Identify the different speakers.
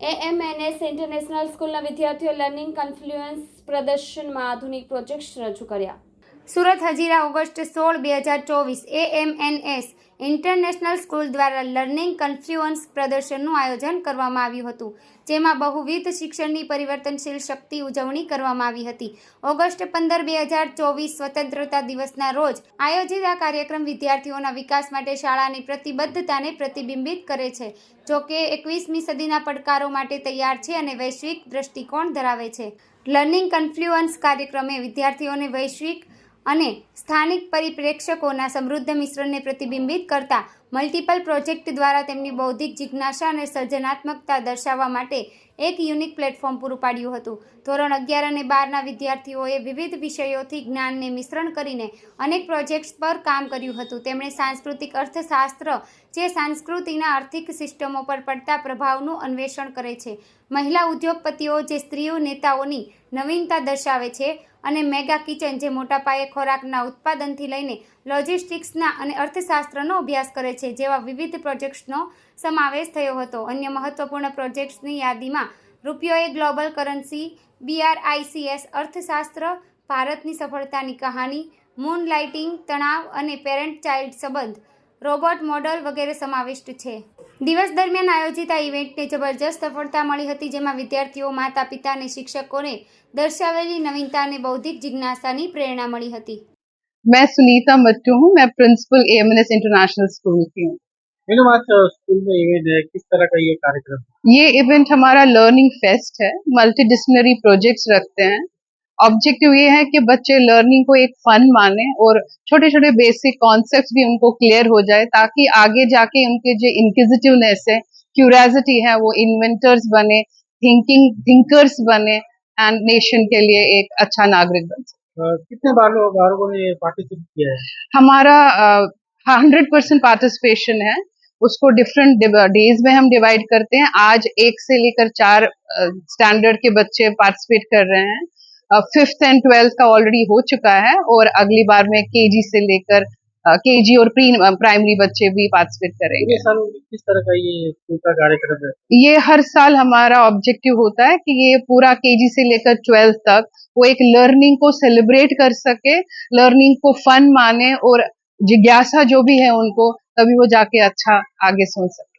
Speaker 1: AMNS international સ્કૂલના વિદ્યાર્થીઓ learning કન્ફ્લુઅન્સ પ્રદર્શનમાં આધુનિક પ્રોજેક્ટ્સ રજૂ કર્યા. સુરત હજીરા ઓગસ્ટ સોળ બે હજાર ચોવીસ એએમએનએસ ઇન્ટરનેશનલ સ્કૂલ દ્વારા લર્નિંગ કન્ફ્લુઅન્સ પ્રદર્શનનું આયોજન કરવામાં આવ્યું હતું, જેમાં બહુવિધ શિક્ષણની પરિવર્તનશીલ શક્તિ ઉજવણી કરવામાં આવી હતી. ઓગસ્ટ પંદર બે હજાર ચોવીસ સ્વતંત્રતા દિવસના રોજ આયોજિત આ કાર્યક્રમ વિદ્યાર્થીઓના વિકાસ માટે શાળાની પ્રતિબદ્ધતાને પ્રતિબિંબિત કરે છે, જો કે એકવીસમી સદીના પડકારો માટે તૈયાર છે અને વૈશ્વિક દ્રષ્ટિકોણ ધરાવે છે. લર્નિંગ કન્ફ્લુઅન્સ કાર્યક્રમે વિદ્યાર્થીઓને વૈશ્વિક અને સ્થાનિક પરિપ્રેક્ષકોના સમૃદ્ધ મિશ્રણને પ્રતિબિંબિત કરતા મલ્ટિપલ પ્રોજેક્ટ દ્વારા તેમની બૌદ્ધિક જિજ્ઞાસા અને સર્જનાત્મકતા દર્શાવવા માટે એક યુનિક પ્લેટફોર્મ પૂરું પાડ્યું હતું. ધોરણ અગિયાર અને બારના વિદ્યાર્થીઓએ વિવિધ વિષયોથી જ્ઞાનને મિશ્રણ કરીને અનેક પ્રોજેક્ટ્સ પર કામ કર્યું હતું. તેમણે સાંસ્કૃતિક અર્થશાસ્ત્ર, જે સાંસ્કૃતિના આર્થિક સિસ્ટમો પર પડતા પ્રભાવનું અન્વેષણ કરે છે. મહિલા ઉદ્યોગપતિઓ, જે સ્ત્રીઓ નેતાઓની નવીનતા દર્શાવે છે અને મેગા કિચન જે મોટા પાયે ખોરાકના ઉત્પાદનથી લઈને લોજિસ્ટિક્સના અને અર્થશાસ્ત્રનો અભ્યાસ કરે છે, જેવા વિવિધ પ્રોજેક્ટ્સનો સમાવેશ થયો હતો. અન્ય મહત્વપૂર્ણ પ્રોજેક્ટ્સની યાદીમાં રૂપિયોએ ગ્લોબલ કરન્સી બીઆરઆઈસીએસ અર્થશાસ્ત્ર, ભારતની સફળતાની કહાની, મૂન લાઇટિંગ, તણાવ અને પેરેન્ટ ચાઇલ્ડ સંબંધ, રોબોટ મોડલ વગેરે સમાવિષ્ટ છે. દિવસ દરમિયાન આયોજિત આ ઇવેન્ટને જબરજસ્ત સફળતા મળી હતી જેમાં વિદ્યાર્થીઓ માતા પિતા અને શિક્ષકોને દર્શાવેલી નવીનતા અને બૌદ્ધિક જિજ્ઞાસાની પ્રેરણા મળી હતી
Speaker 2: मैं सुनीता मट्टू हूँ मैं प्रिंसिपल एएमएनएस इंटरनेशनल स्कूल की हूँ
Speaker 3: मैडम आज स्कूल में इवेंट है किस तरह का ये कार्यक्रम है?
Speaker 2: ये इवेंट हमारा लर्निंग फेस्ट है मल्टी डिसिप्लिनरी प्रोजेक्ट्स रखते हैं ऑब्जेक्टिव ये है कि बच्चे लर्निंग को एक फन माने और छोटे छोटे बेसिक कॉन्सेप्ट्स भी उनको क्लियर हो जाए ताकि आगे जाके उनके जो इंक्विजिटिवनेस है क्यूरियोसिटी है वो इन्वेंटर्स बने थिंकिंग थिंकर्स बने एंड नेशन के लिए एक अच्छा नागरिक बन सके।
Speaker 3: कितने बालों बालकों ने पार्टिसिपेट किया है?
Speaker 2: हमारा हंड्रेड परसेंट पार्टिसिपेशन है। उसको डिफरेंट डेज़ में हम डिवाइड करते हैं। आज एक से लेकर चार स्टैंडर्ड के बच्चे पार्टिसिपेट कर रहे हैं। फिफ्थ एंड ट्वेल्थ का ऑलरेडी हो चुका है और अगली बार में केजी से लेकर के केजी और प्री प्राइमरी बच्चे भी पार्टिसिपेट करेंगे।
Speaker 3: ये साल किस तरह का ये कार्यक्रम है?
Speaker 2: ये हर साल हमारा ऑब्जेक्टिव होता है कि ये पूरा केजी से लेकर ट्वेल्थ तक वो एक लर्निंग को सेलिब्रेट कर सके लर्निंग को फन माने और जिज्ञासा जो भी है उनको तभी वो जाके अच्छा आगे सोच सके।